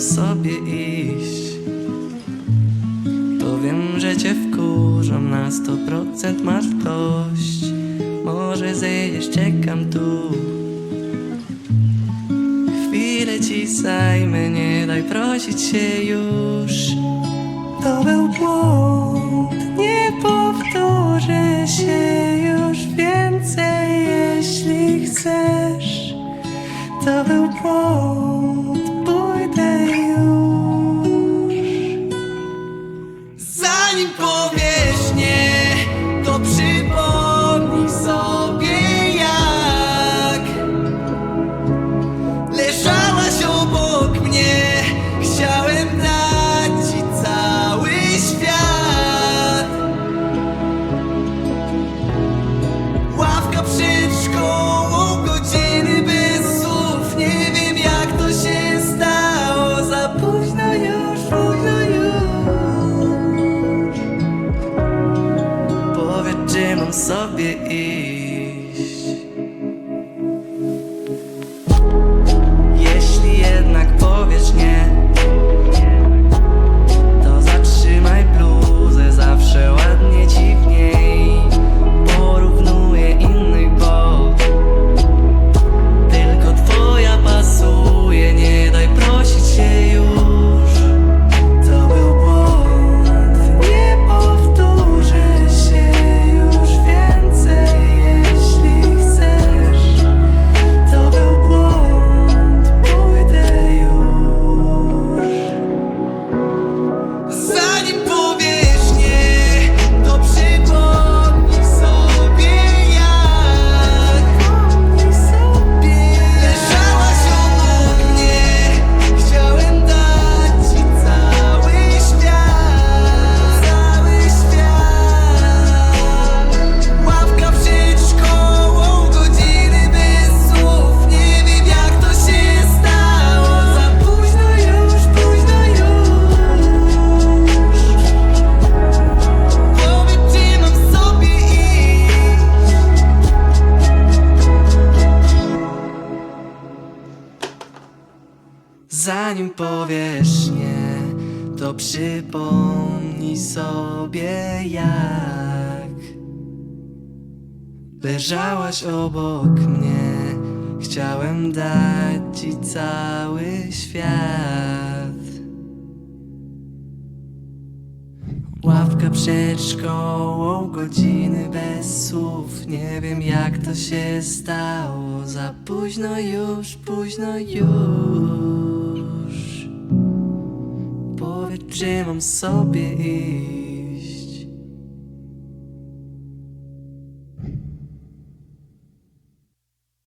sobie iść. To wiem, że cię wkurzą na 100% masz dość. Może zejdziesz, czekam tu. Chwilę ci zajmę, nie daj prosić się już. To był błąd, nie powtórzy się już. Więcej Jeśli chcesz. To był Zanim powiesz saber. Zanim powiesz nie, to przypomnij sobie jak Leżałaś obok mnie, chciałem dać ci cały świat. Ławka przed szkołą, godziny bez słów. Nie wiem jak to się stało, za późno już, późno już Mam sobie